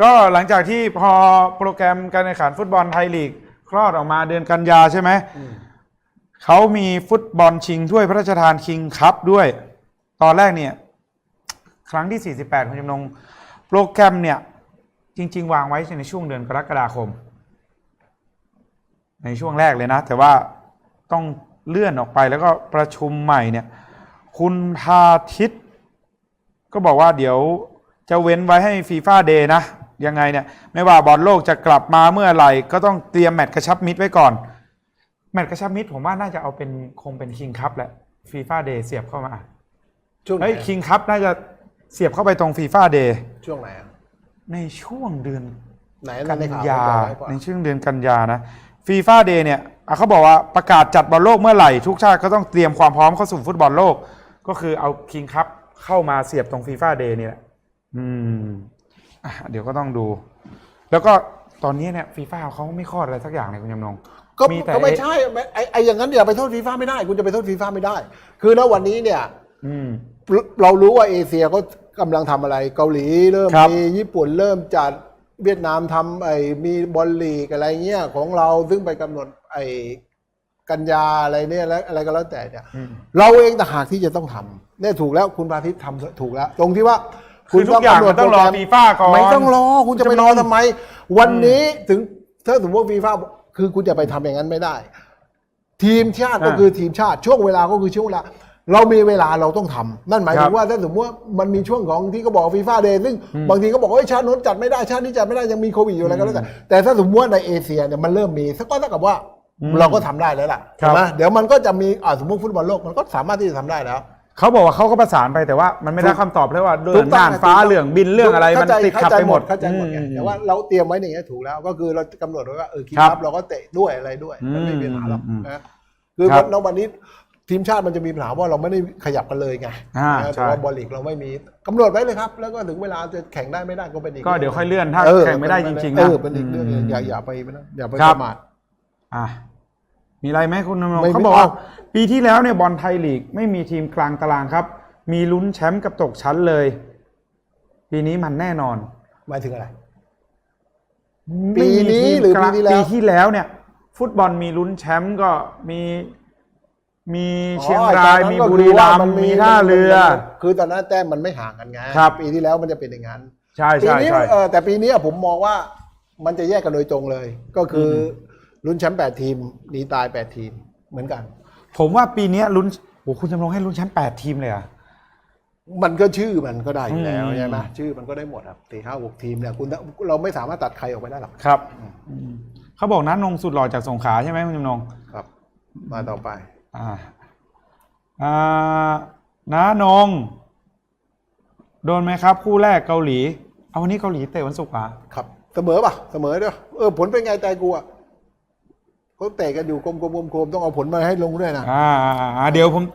ก็หลังจากที่พอโปรแกรมการแข่งขันฟุตบอลไทยลีก คลอดออกมาเดือนกันยาใช่ไหม เขามีฟุตบอลชิงถ้วยพระราชทานคิงคัพด้วย ตอนแรกเนี่ย ครั้งที่ 48 คุณจำนง โปรแกรมเนี่ย จริง ๆ วางไว้ในช่วงเดือนกรกฎาคม ในช่วงแรกเลยนะ แต่ว่าต้องเลื่อนออกไปแล้วก็ประชุมใหม่เนี่ย คุณพาทิตก็บอกว่าเดี๋ยวจะเว้นไว้ให้ฟีฟ่าเดย์นะ ยังไงเนี่ยไม่ว่าบอลโลกจะกลับมาเมื่อไหร่ก็ต้องเตรียมแมตช์กระชับมิตรไว้ก่อน แมตช์กระชับมิตรผมว่าน่าจะเอาเป็นคงเป็นคิงคัพแหละฟีฟ่าเดย์เสียบเข้ามาช่วงไหนเฮ้ยอะคิงคัพน่าจะเสียบเข้าไปตรงฟีฟ่าเดย์ช่วงไหนอะในช่วงเดือนไหนกันั่นนในข่าวยาบอกไว้ก่อนในช่วงเดือนกันยานะฟีฟ่าเดย์เนี่ยอะเขาบอกว่าประกาศจัดบอลโลกเมื่อไหร่ทุกชาติก็ต้องเตรียมความพร้อมเข้าสู่ฟุตบอลโลก ก็คือเอาคิงคัพเข้ามาเสียบตรงฟีฟ่าเดย์นี่แหละอืมอะ เดี๋ยวก็ต้องดู แล้วก็ตอนนี้เนี่ยฟีฟ่าเขาไม่คลอดอะไรสักอย่างเลยคุณยำนงก็มีแต่ก็ไม่ใช่ไม่ไอ้ไอ้อย่างนั้นอย่าไปโทษฟีฟ่าไม่ได้ คุณจะไปโทษฟีฟ่าไม่ได้ คือณวันนี้เนี่ยอืมเรารู้ว่าเอเชียก็กำลังทำอะไร เกาหลีเริ่มครับมีญี่ปุ่นเริ่มจัดเวียดนามทำไอ้มีบอลลีกอะไรเงี้ยของเราซึ่งไปกำหนดไอ้กันยาอะไรเนี่ยแล้วอะไรก็แล้วแต่เนี่ยอืมเราเองต่างหากที่จะต้องทำเนี่ยถูกแล้วคุณพาทิตย์ทำถูกแล้ว ตรงที่ว่า คือทุกอย่างมันต้องรอโปแกฟีฟ่าก่อนไม่ต้องรอ คุณจะไปรอจำนวนทำไม วันนี้ถึงถ้าสมมติว่าฟีฟ่าคือคุณจะไปทำอย่างนั้นไม่ได้ ทีมชาติก็อ่าคือทีมชาติช่วงเวลาก็คือช่วงเวลาเรามีเวลาเราต้องทำนั่นหมายครัถึบงว่าถ้าสมมติว่ามันมีช่วงของที่เขาบอกฟีฟ่าเดย์ซึ่งบางทีก็บอกว่าเฮ้ยชาติโน้นจัดไม่ได้ชาตินี้จัดไม่ได้ยังมีโควิดอยู่อะไรก็แล้วแต่แต่ถ้าสมมติว่าในเอเชียเนี่ยมันเริ่มมีสักก็เท่ากับว่าเราก็ทำได้แล้วล่ะครับใช่ไหมเดี๋ยวมันก็จะมีอ่าสมมติฟุตบอลโลกมันก็สามารถที่จะทำได้แล้ว เขาบอกว่าเขาก็ประสานไปแต่ว่ามันไม่ได้คำตอบเลยว่าเรื่ถูองกต้องน่านฟ้าถูกต้องเรื่องบินเรื่องอะไรมันเข้าใจติดขัดไปหมดเข้าใจหมดไงอืมแต่ว่าเราเตรียมไว้อย่างเงี้ยถูกแล้ว ก็คือเรากำหนดไว้ว่าเออคิดครับรับเราก็เตะด้วยอะไรด้วยมันไม่มีปัญหาหรอกอืมนะคือครับณวันนี้ทีมชาติมันจะมีปัญหาว่าเราไม่ได้ขยับกันเลยไงอ่านะใช่แต่ว่าบอลลีกเราไม่มีกำหนดไว้เลยครับ แล้วก็ถึงเวลาจะแข่งได้ไม่ได้ก็เป็นอีกก็เดี๋ยวค่อยเลื่อนถ้าออแข่งไม่ได้จริงๆเอนะอเป็นอีกเรื่องหนึ่งอย่าอย่าไปนะอย่าไปคปรับระมาทอะ มีอะไรไหมคุณนรงค์ไม่เขาบอกว่าไม่ปีที่แล้วเนี่ยบอลไทยลีก ไม่มีทีมกลางตารางครับ มีลุ้นแชมป์กับตกชั้นเลย ปีนี้มันแน่นอนหมายถึงอะไรไม่มีปีนี้ทีมหรือกลางปีที่แล้ว ปีที่แล้วเนี่ย ฟุตบอลมีลุ้นแชมป์ก็มีมีเชียงรายมีบุรีรัมย์มีท่าเรือ คือตอนนั้นแต้มมันไม่ห่างกันไงครับ ปีที่แล้วมันจะเป็นอย่างนั้นใช่ปีใช่นี้ใช่ เออแต่ปีนี้ผมมองว่ามันจะแยกกันโดยตรงเลย ก็คืออ ลุ้นแชมป์แปดทีมหนีตายแปดทีมเหมือนกัน ผมว่าปีเนี้ยลุ้นโอ้คุณจำลองให้ลุ้นแชมป์แปดทีมเลยเหรอะ มันก็ชื่อมันก็ได้อยู่แล้วอืม ใช่ไหมชื่อมันก็ได้หมดครับสี่ห้าหกทีมเนี่ยคุณเราไม่สามารถตัดใครออกไปได้หรอกครับเขาบอกนะนงสุดหล่อจากสงขลาใช่ไหมคุณจำลอง ครับ มาต่อไปอ่าอ่าน้านง โดนไหมครับ คู่แรกเกาหลี เอาวันนี้เกาหลีเตะวันศุกร์เหรอะครับเสมอป่ะเสมอเด้อเออผลเป็นไงใจกูอะ เขาเตะกันอยู่กลมๆๆๆต้องเอาผลมาให้ลงด้วยนะอ่าอ่าอ่าเดี๋ยวผม